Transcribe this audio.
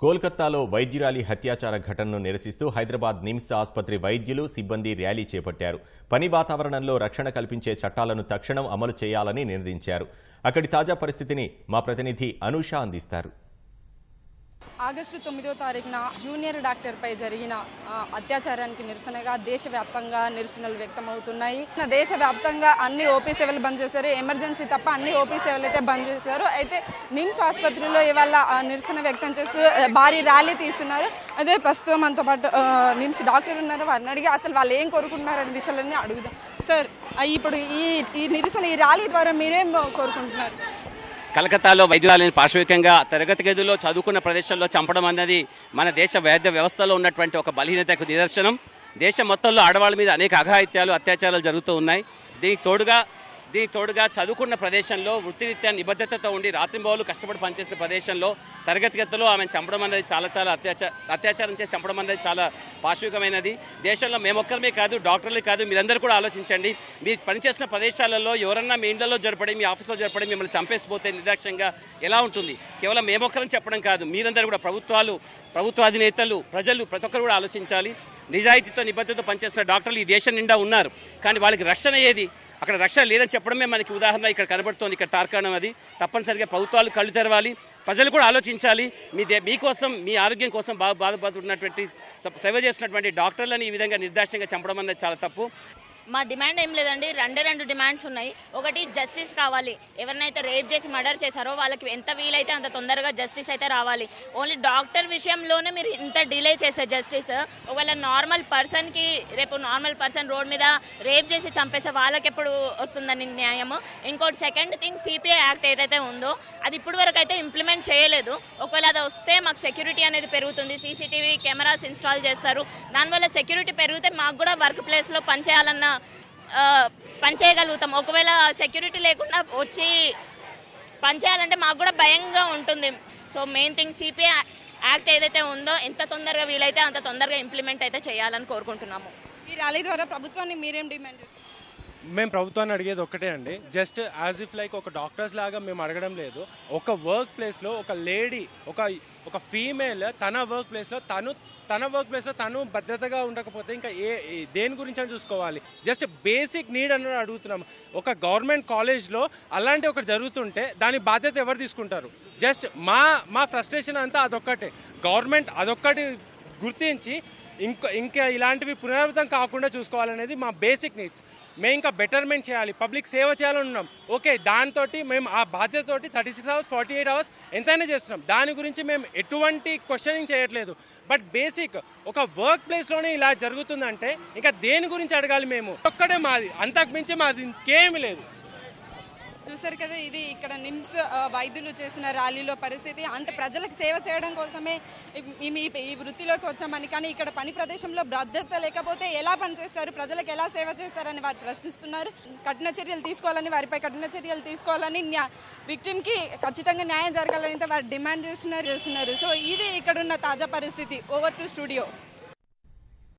కోల్కతాలో వైద్యురాలి హత్యాచార ఘటనను నిరసిస్తూ హైదరాబాద్ నిమ్స్ ఆసుపత్రి వైద్యులు సిబ్బంది ర్యాలీ చేపట్టారు. పని వాతావరణంలో రక్షణ కల్పించే చట్టాలను తక్షణం అమలు చేయాలని నినదించారు అక్కడి తాజా పరిస్థితిని మా ప్రతినిధి అనూష అందిస్తారు. ఆగస్టు తొమ్మిదో తారీఖున జూనియర్ డాక్టర్పై జరిగిన అత్యాచారానికి నిరసనగా దేశవ్యాప్తంగా నిరసనలు వ్యక్తమవుతున్నాయి. దేశవ్యాప్తంగా అన్ని ఓపీ సేవలు బంద్ చేశారు. ఎమర్జెన్సీ తప్ప అన్ని ఓపీ సేవలు అయితే బంద్ చేశారు. అయితే నిమ్స్ ఆసుపత్రిలో ఇవాళ నిరసన వ్యక్తం చేస్తూ భారీ ర్యాలీ తీస్తున్నారు. అదే ప్రస్తుతం మనతో పాటు నిమ్స్ డాక్టర్ ఉన్నారు. వారిని అడిగి అసలు వాళ్ళు ఏం కోరుకుంటున్నారు విషయాలన్నీ అడుగుదాం. సార్ ఇప్పుడు ఈ ఈ నిరసన ఈ ర్యాలీ ద్వారా మీరేం కోరుకుంటున్నారు? కలకత్తాలో వైద్యురాలిని పార్శ్వికంగా తరగతి గదిలో చదువుకున్న ప్రదేశంలో చంపడం అన్నది మన దేశ వైద్య వ్యవస్థలో ఉన్నటువంటి ఒక బలహీనతకు నిదర్శనం. దేశం మొత్తంలో ఆడవాళ్ళ మీద అనేక అఘాయిత్యాలు అత్యాచారాలు జరుగుతూ ఉన్నాయి. దీనికి తోడుగా దీనికి తోడుగా చదువుకున్న ప్రదేశంలో వృత్తిరీత్యా నిబద్ధతతో ఉండి రాత్రింబవలు కష్టపడి పనిచేసే ప్రదేశంలో తరగతి గదిలో ఆమెను చంపడం అనేది చాలా చాలా అత్యాచార అత్యాచారం చేసి చంపడం అనేది చాలా పాశవికమైనది. దేశంలో మేమొక్కరమే కాదు డాక్టర్లే కాదు మీరందరూ కూడా ఆలోచించండి. మీరు పనిచేసిన ప్రదేశాలలో ఎవరన్నా మీ ఇండ్లలో జరపడి మీ ఆఫీస్లో జరపడి మిమ్మల్ని చంపేసిపోతే నిర్దాక్ష్యంగా ఎలా ఉంటుంది? కేవలం మేమొక్కరం చెప్పడం కాదు మీరందరూ కూడా ప్రభుత్వాలు ప్రభుత్వ అధినేతలు ప్రజలు ప్రతి ఒక్కరు కూడా ఆలోచించాలి. నిజాయితీతో నిబద్ధతతో పనిచేస్తున్న డాక్టర్లు ఈ దేశం నిండా ఉన్నారు. కానీ వాళ్ళకి రక్షణ ఏది? అక్కడ రక్షణ లేదని చెప్పడమే మనకి ఉదాహరణ ఇక్కడ కనబడుతోంది ఇక్కడ తార్కాణం అది. తప్పనిసరిగా ప్రభుత్వాలు కళ్ళు తెరవాలి ప్రజలు కూడా ఆలోచించాలి. మీ దే మీకోసం మీ ఆరోగ్యం కోసం బాగా బాధపడుతున్నటువంటి సేవ చేస్తున్నటువంటి డాక్టర్లను ఈ విధంగా నిర్దాక్షిణ్యంగా చంపడం అనేది చాలా తప్పు. మా డిమాండ్ ఏం లేదండి. రెండే రెండు డిమాండ్స్ ఉన్నాయి. ఒకటి జస్టిస్ కావాలి. ఎవరినైతే రేప్ చేసి మర్డర్ చేశారో వాళ్ళకి ఎంత వీలైతే అంత తొందరగా జస్టిస్ అయితే రావాలి. ఓన్లీ డాక్టర్ విషయంలోనే మీరు ఇంత డిలే చేసే జస్టిస్. ఒకవేళ నార్మల్ పర్సన్కి రేపు నార్మల్ పర్సన్ రోడ్ మీద రేప్ చేసి చంపేసే వాళ్ళకి ఎప్పుడు వస్తుందని న్యాయము ఇంకోటి సెకండ్ థింగ్ సిపిఐ యాక్ట్ ఏదైతే ఉందో అది ఇప్పుడు వరకు అయితే ఇంప్లిమెంట్ చేయలేదు. ఒకవేళ అది వస్తే మాకు సెక్యూరిటీ అనేది పెరుగుతుంది. సీసీటీవీ కెమెరాస్ ఇన్స్టాల్ చేస్తారు దానివల్ల సెక్యూరిటీ పెరిగితే మాకు కూడా వర్క్ ప్లేస్లో పనిచేయాలన్న పనిచేయగలుగుతాం ఒకవేళ సెక్యూరిటీ లేకుండా వచ్చి పనిచేయాలంటే మాకు కూడా భయంగా ఉంటుంది. So main thing CPI act ఏదైతే ఉందో ఎంత తొందరగా వీలైతే అంత తొందరగా ఇంప్లిమెంట్ అయితే చేయాలని కోరుకుంటున్నాము. ఈ ర్యాలీ ద్వారా ప్రభుత్వాన్ని మీరేం డిమాండ్ చేస్తారు మేము ప్రభుత్వాన్ని అడిగేది ఒక్కటే అండి. జస్ట్ యాజ్ ఇఫ్ లైక్ ఒక డాక్టర్స్ లాగా మేము అడగడం లేదు. ఒక వర్క్ ప్లేస్లో ఒక లేడీ ఒక ఒక ఫీమేల్ తన వర్క్ ప్లేస్లో తను తన వర్క్ ప్లేస్లో తను భద్రతగా ఉండకపోతే ఇంకా ఏ దేని గురించి అని చూసుకోవాలి. జస్ట్ బేసిక్ నీడ్ అని అడుగుతున్నాం. ఒక గవర్నమెంట్ కాలేజ్లో అలాంటి ఒకటి జరుగుతుంటే దాని బాధ్యత ఎవరు తీసుకుంటారు? జస్ట్ మా మా ఫ్రస్ట్రేషన్ అంతా అదొక్కటే. గవర్నమెంట్ అదొక్కటి గుర్తించి ఇంకా ఇంకా ఇలాంటివి పునరావృతం కాకుండా చూసుకోవాలనేది మా బేసిక్ నీడ్స్ మేము ఇంకా బెటర్మెంట్ చేయాలి. పబ్లిక్ సేవ చేయాలని ఉన్నాం. ఓకే దాంతో మేము ఆ బాధ్యతతోటి thirty six hours forty eight hours ఎంతైనా చేస్తున్నాం. దాని గురించి మేము ఎటువంటి క్వశ్చనింగ్ చేయట్లేదు. బట్ బేసిక్ ఒక వర్క్ ప్లేస్లోనే ఇలా జరుగుతుందంటే ఇంకా దేని గురించి అడగాలి మేము? ఒక్కడే మాది. అంతకు మించి మాది ఇంకేమీ లేదు. చూసారు కదా ఇది ఇక్కడ నిమ్స్ వైద్యులు చేసిన ర్యాలీలో పరిస్థితి. అంటే ప్రజలకు సేవ చేయడం కోసమే ఈ- ఈ వృత్తిలోకి వచ్చామని కానీ ఇక్కడ పని ప్రదేశంలో భద్రత లేకపోతే ఎలా పనిచేస్తారు? ప్రజలకు ఎలా సేవ చేస్తారని వారు ప్రశ్నిస్తున్నారు. కఠిన చర్యలు తీసుకోవాలని వారిపై కఠిన చర్యలు తీసుకోవాలని విక్టిమ్కి ఖచ్చితంగా న్యాయం జరగాలని వారు డిమాండ్ చేస్తున్నారు. చేస్తున్నారు. సో ఇది ఇక్కడ ఉన్న తాజా పరిస్థితి. Over to studio